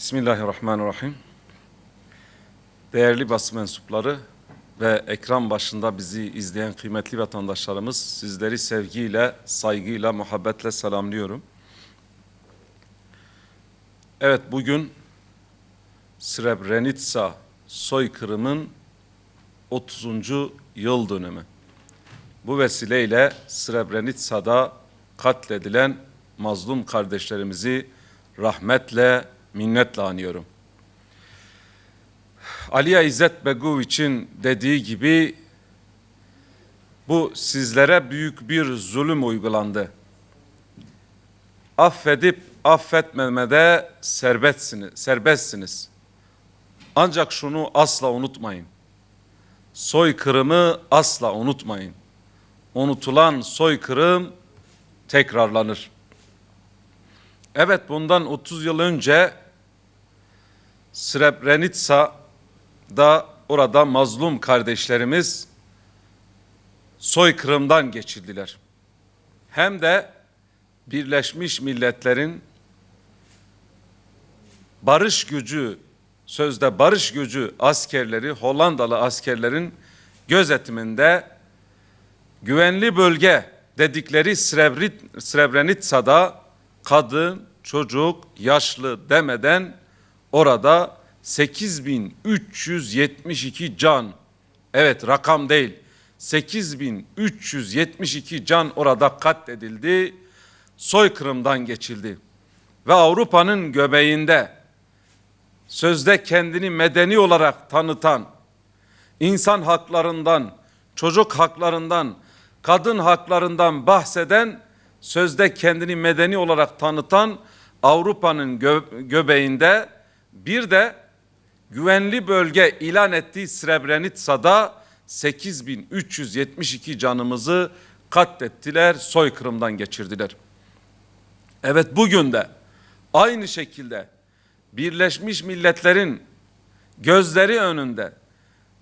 Bismillahirrahmanirrahim. Değerli basın mensupları ve ekran başında bizi izleyen kıymetli vatandaşlarımız sizleri sevgiyle, saygıyla, muhabbetle selamlıyorum. Evet bugün Srebrenica soykırımın 30. yıl dönümü. Bu vesileyle Srebrenica'da katledilen mazlum kardeşlerimizi rahmetle, minnetle anıyorum. Aliye İzzet Begoviç'in dediği gibi bu sizlere büyük bir zulüm uygulandı. Affedip affetmemede serbestsiniz. serbestsiniz. Ancak şunu asla unutmayın. Soykırımı asla unutmayın. Unutulan soykırım tekrarlanır. Evet bundan 30 yıl önce Srebrenica'da orada mazlum kardeşlerimiz soykırımdan geçirdiler. Hem de Birleşmiş Milletler'in barış gücü, sözde barış gücü askerleri, Hollandalı askerlerin gözetiminde güvenli bölge dedikleri Srebrenica'da kadın, çocuk, yaşlı demeden orada 8372 can, evet rakam değil, 8372 can orada katledildi, soykırımdan geçildi. Ve Avrupa'nın göbeğinde sözde kendini medeni olarak tanıtan, insan haklarından, çocuk haklarından, kadın haklarından bahseden, sözde kendini medeni olarak tanıtan Avrupa'nın gö göbeğinde bir de güvenli bölge ilan ettiği Srebrenica'da 8372 canımızı katlettiler, soykırımdan geçirdiler. Evet bugün de aynı şekilde Birleşmiş Milletler'in gözleri önünde,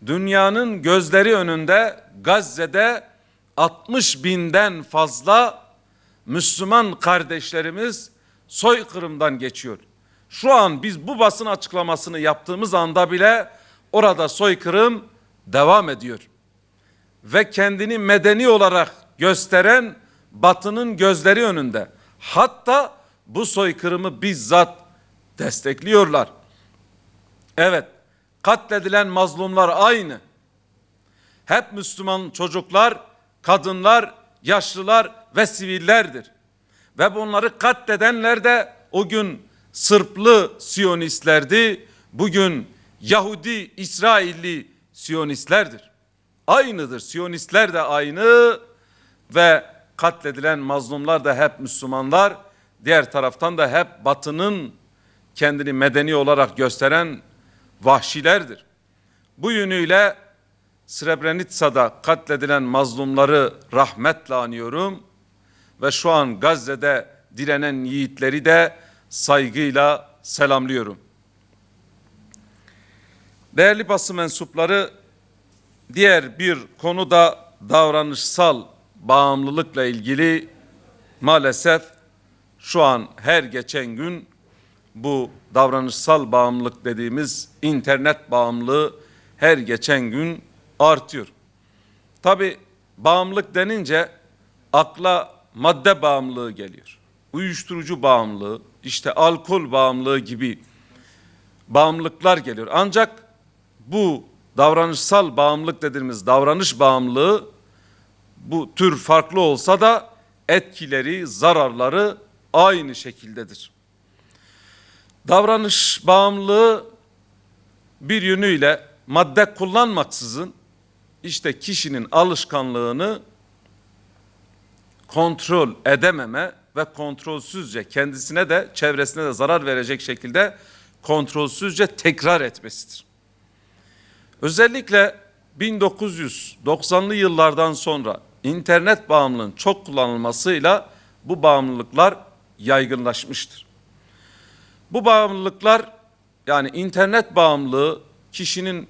dünyanın gözleri önünde Gazze'de 60 binden fazla Müslüman kardeşlerimiz soykırımdan geçiyor. Şu an biz bu basın açıklamasını yaptığımız anda bile orada soykırım devam ediyor. Ve kendini medeni olarak gösteren batının gözleri önünde. Hatta bu soykırımı bizzat destekliyorlar. Evet, katledilen mazlumlar aynı. Hep Müslüman çocuklar, kadınlar, yaşlılar ve sivillerdir. Ve bunları katledenler de o gün Sırplı Siyonistlerdi, bugün Yahudi, İsrailli Siyonistlerdir. Aynıdır, Siyonistler de aynı ve katledilen mazlumlar da hep Müslümanlar, diğer taraftan da hep batının kendini medeni olarak gösteren vahşilerdir. Bu yönüyle Srebrenica'da katledilen mazlumları rahmetle anıyorum ve şu an Gazze'de direnen yiğitleri de saygıyla selamlıyorum. Değerli basın mensupları diğer bir konu da davranışsal bağımlılıkla ilgili maalesef şu an her geçen gün bu davranışsal bağımlılık dediğimiz internet bağımlılığı her geçen gün artıyor. Tabi bağımlılık denince akla madde bağımlılığı geliyor. Uyuşturucu bağımlılığı, işte alkol bağımlılığı gibi bağımlılıklar geliyor. Ancak bu davranışsal bağımlılık dediğimiz davranış bağımlılığı bu tür farklı olsa da etkileri, zararları aynı şekildedir. Davranış bağımlılığı bir yönüyle madde kullanmaksızın işte kişinin alışkanlığını kontrol edememe ve kontrolsüzce kendisine de çevresine de zarar verecek şekilde kontrolsüzce tekrar etmesidir. Özellikle 1990'lı yıllardan sonra internet bağımlılığının çok kullanılmasıyla bu bağımlılıklar yaygınlaşmıştır. Bu bağımlılıklar yani internet bağımlılığı kişinin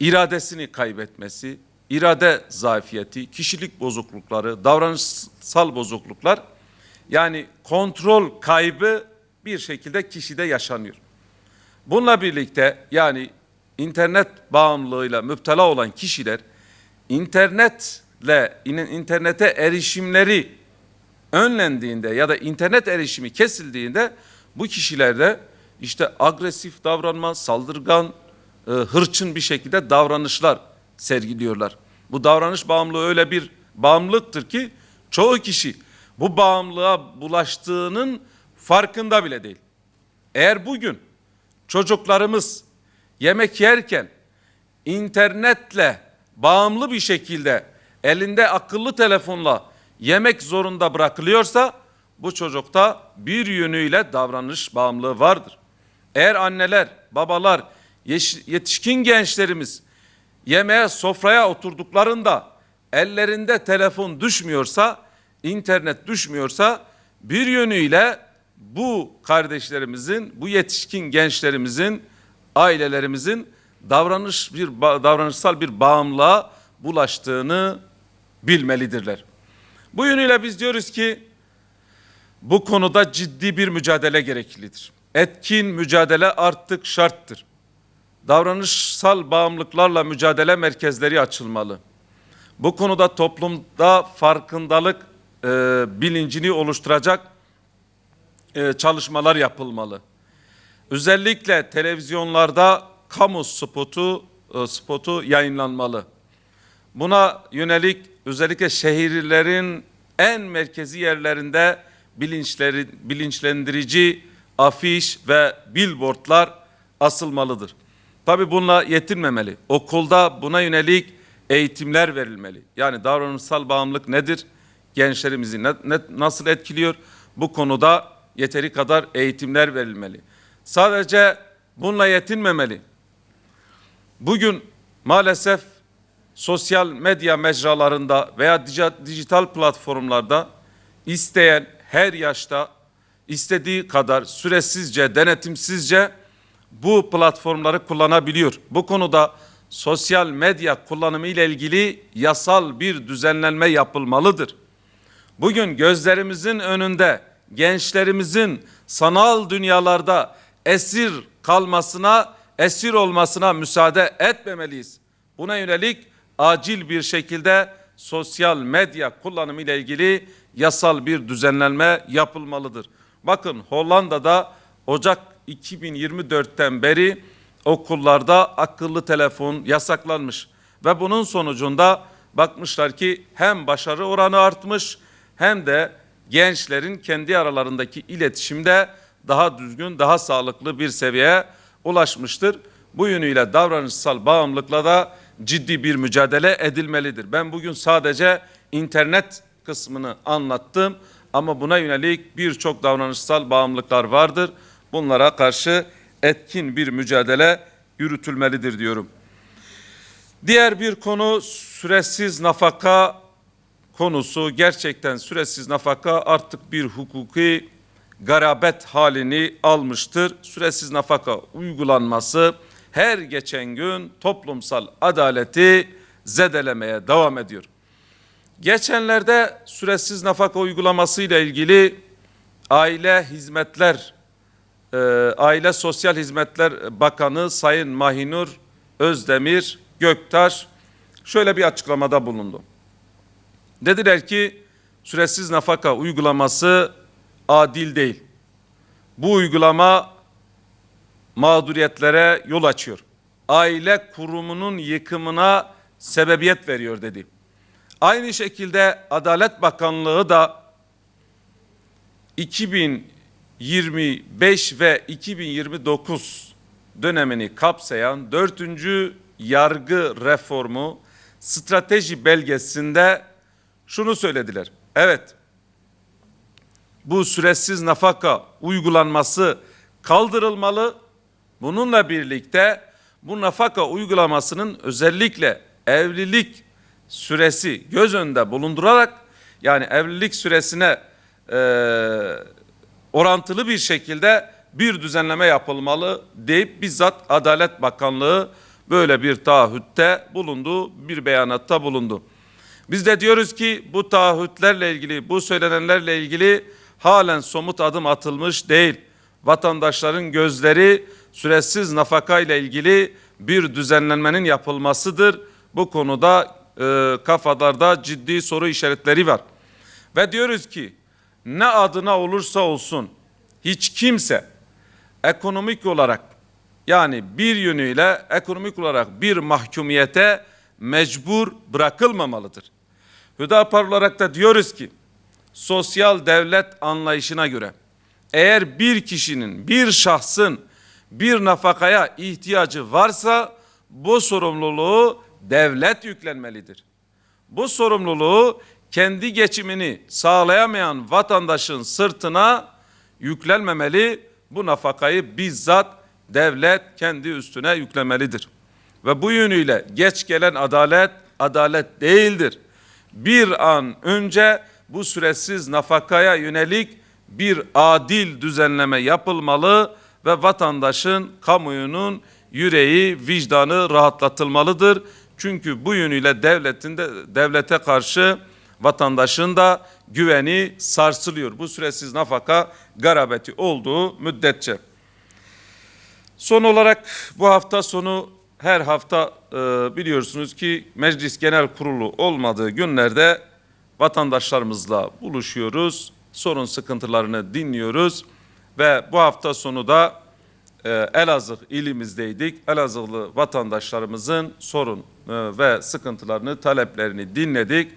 iradesini kaybetmesi, irade zafiyeti, kişilik bozuklukları, davranışsal bozukluklar yani kontrol kaybı bir şekilde kişide yaşanıyor. Bununla birlikte yani internet bağımlılığıyla müptela olan kişiler internetle in- internete erişimleri önlendiğinde ya da internet erişimi kesildiğinde bu kişilerde işte agresif davranma, saldırgan, e, hırçın bir şekilde davranışlar sergiliyorlar. Bu davranış bağımlılığı öyle bir bağımlılıktır ki çoğu kişi bu bağımlılığa bulaştığının farkında bile değil. Eğer bugün çocuklarımız yemek yerken internetle bağımlı bir şekilde elinde akıllı telefonla yemek zorunda bırakılıyorsa bu çocukta bir yönüyle davranış bağımlılığı vardır. Eğer anneler, babalar, yetişkin gençlerimiz yemeğe, sofraya oturduklarında ellerinde telefon düşmüyorsa, internet düşmüyorsa bir yönüyle bu kardeşlerimizin, bu yetişkin gençlerimizin, ailelerimizin davranış bir davranışsal bir bağımlılığa bulaştığını bilmelidirler. Bu yönüyle biz diyoruz ki bu konuda ciddi bir mücadele gereklidir. Etkin mücadele artık şarttır. Davranışsal bağımlılıklarla mücadele merkezleri açılmalı. Bu konuda toplumda farkındalık e, bilincini oluşturacak e, çalışmalar yapılmalı. Özellikle televizyonlarda kamu spotu e, spotu yayınlanmalı. Buna yönelik özellikle şehirlerin en merkezi yerlerinde bilinçleri, bilinçlendirici afiş ve billboardlar asılmalıdır. Tabi bununla yetinmemeli. Okulda buna yönelik eğitimler verilmeli. Yani davranışsal bağımlılık nedir? Gençlerimizi ne, ne- nasıl etkiliyor? Bu konuda yeteri kadar eğitimler verilmeli. Sadece bununla yetinmemeli. Bugün maalesef sosyal medya mecralarında veya dijital platformlarda isteyen her yaşta istediği kadar süresizce, denetimsizce bu platformları kullanabiliyor. Bu konuda sosyal medya kullanımı ile ilgili yasal bir düzenlenme yapılmalıdır. Bugün gözlerimizin önünde gençlerimizin sanal dünyalarda esir kalmasına, esir olmasına müsaade etmemeliyiz. Buna yönelik acil bir şekilde sosyal medya kullanımı ile ilgili yasal bir düzenlenme yapılmalıdır. Bakın Hollanda'da Ocak 2024'ten beri okullarda akıllı telefon yasaklanmış ve bunun sonucunda bakmışlar ki hem başarı oranı artmış hem de gençlerin kendi aralarındaki iletişimde daha düzgün, daha sağlıklı bir seviyeye ulaşmıştır. Bu yönüyle davranışsal bağımlılıkla da ciddi bir mücadele edilmelidir. Ben bugün sadece internet kısmını anlattım ama buna yönelik birçok davranışsal bağımlılıklar vardır. Bunlara karşı etkin bir mücadele yürütülmelidir diyorum. Diğer bir konu süresiz nafaka konusu. Gerçekten süresiz nafaka artık bir hukuki garabet halini almıştır. Süresiz nafaka uygulanması her geçen gün toplumsal adaleti zedelemeye devam ediyor. Geçenlerde süresiz nafaka uygulaması ile ilgili Aile Hizmetler e, Aile Sosyal Hizmetler Bakanı Sayın Mahinur Özdemir Göktaş şöyle bir açıklamada bulundu. Dediler ki süresiz nafaka uygulaması adil değil. Bu uygulama mağduriyetlere yol açıyor. Aile kurumunun yıkımına sebebiyet veriyor dedi. Aynı şekilde Adalet Bakanlığı da 2025 ve 2029 dönemini kapsayan dördüncü yargı reformu strateji belgesinde şunu söylediler. Evet, bu süresiz nafaka uygulanması kaldırılmalı. Bununla birlikte bu nafaka uygulamasının özellikle evlilik süresi göz önünde bulundurarak yani evlilik süresine e, orantılı bir şekilde bir düzenleme yapılmalı deyip bizzat Adalet Bakanlığı böyle bir taahhütte bulundu, bir beyanatta bulundu. Biz de diyoruz ki bu taahhütlerle ilgili, bu söylenenlerle ilgili halen somut adım atılmış değil. Vatandaşların gözleri süresiz nafaka ile ilgili bir düzenlenmenin yapılmasıdır. Bu konuda e, kafalarda ciddi soru işaretleri var. Ve diyoruz ki ne adına olursa olsun hiç kimse ekonomik olarak yani bir yönüyle ekonomik olarak bir mahkumiyete mecbur bırakılmamalıdır. Hüdapar olarak da diyoruz ki sosyal devlet anlayışına göre eğer bir kişinin, bir şahsın bir nafakaya ihtiyacı varsa bu sorumluluğu devlet yüklenmelidir. Bu sorumluluğu kendi geçimini sağlayamayan vatandaşın sırtına yüklenmemeli. Bu nafakayı bizzat devlet kendi üstüne yüklemelidir. Ve bu yönüyle geç gelen adalet adalet değildir. Bir an önce bu süresiz nafakaya yönelik bir adil düzenleme yapılmalı ve vatandaşın, kamuoyunun yüreği, vicdanı rahatlatılmalıdır. Çünkü bu yönüyle devletin de devlete karşı vatandaşın da güveni sarsılıyor. Bu süresiz nafaka garabeti olduğu müddetçe. Son olarak bu hafta sonu her hafta e, biliyorsunuz ki Meclis Genel Kurulu olmadığı günlerde vatandaşlarımızla buluşuyoruz. Sorun sıkıntılarını dinliyoruz ve bu hafta sonu da e, Elazığ ilimizdeydik. Elazığlı vatandaşlarımızın sorun e, ve sıkıntılarını, taleplerini dinledik.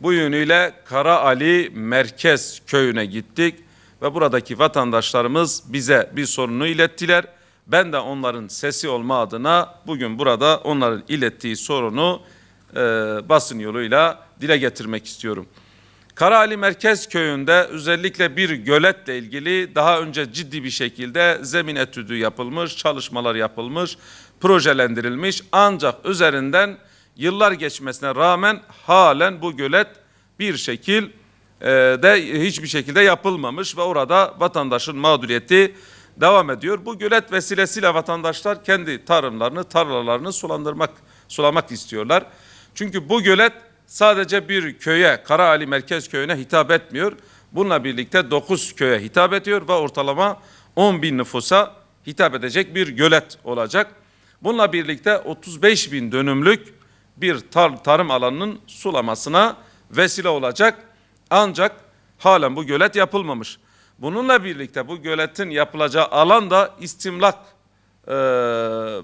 Bu yönüyle Kara Ali Merkez Köyü'ne gittik ve buradaki vatandaşlarımız bize bir sorunu ilettiler. Ben de onların sesi olma adına bugün burada onların ilettiği sorunu e, basın yoluyla dile getirmek istiyorum. Karaali Merkez Köyü'nde özellikle bir göletle ilgili daha önce ciddi bir şekilde zemin etüdü yapılmış, çalışmalar yapılmış, projelendirilmiş ancak üzerinden yıllar geçmesine rağmen halen bu gölet bir şekil e, de hiçbir şekilde yapılmamış ve orada vatandaşın mağduriyeti devam ediyor. Bu gölet vesilesiyle vatandaşlar kendi tarımlarını, tarlalarını sulandırmak, sulamak istiyorlar. Çünkü bu gölet sadece bir köye, Karaali Merkez Köyü'ne hitap etmiyor. Bununla birlikte 9 köye hitap ediyor ve ortalama 10 bin nüfusa hitap edecek bir gölet olacak. Bununla birlikte 35 bin dönümlük bir tar tarım alanının sulamasına vesile olacak. Ancak halen bu gölet yapılmamış. Bununla birlikte bu göletin yapılacağı alan da istimlak e,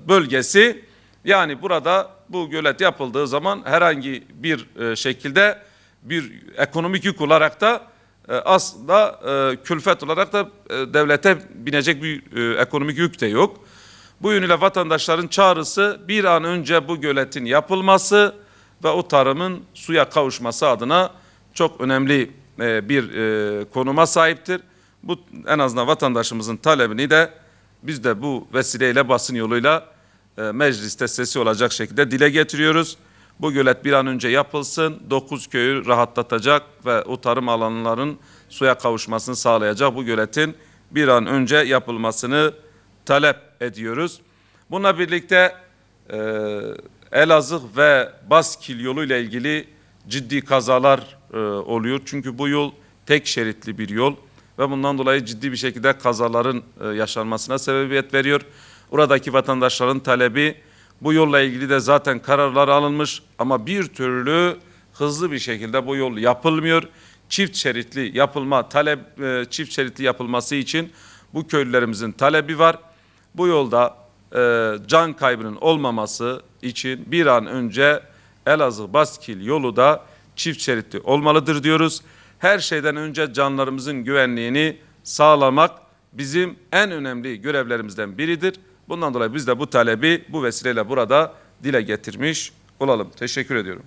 bölgesi. Yani burada bu gölet yapıldığı zaman herhangi bir e, şekilde bir ekonomik yük olarak da e, aslında e, külfet olarak da e, devlete binecek bir e, ekonomik yük de yok. Bu yönüyle vatandaşların çağrısı bir an önce bu göletin yapılması ve o tarımın suya kavuşması adına çok önemli e, bir e, konuma sahiptir. Bu en azından vatandaşımızın talebini de biz de bu vesileyle basın yoluyla e, mecliste sesi olacak şekilde dile getiriyoruz. Bu gölet bir an önce yapılsın, dokuz köyü rahatlatacak ve o tarım alanların suya kavuşmasını sağlayacak bu göletin bir an önce yapılmasını talep ediyoruz. Bununla birlikte e, Elazığ ve Baskil yolu ile ilgili ciddi kazalar e, oluyor. Çünkü bu yol tek şeritli bir yol ve bundan dolayı ciddi bir şekilde kazaların e, yaşanmasına sebebiyet veriyor. Oradaki vatandaşların talebi bu yolla ilgili de zaten kararlar alınmış ama bir türlü hızlı bir şekilde bu yol yapılmıyor. Çift şeritli yapılma talep e, çift şeritli yapılması için bu köylülerimizin talebi var. Bu yolda e, can kaybının olmaması için bir an önce Elazığ Baskil yolu da çift şeritli olmalıdır diyoruz. Her şeyden önce canlarımızın güvenliğini sağlamak bizim en önemli görevlerimizden biridir. Bundan dolayı biz de bu talebi bu vesileyle burada dile getirmiş olalım. Teşekkür ediyorum.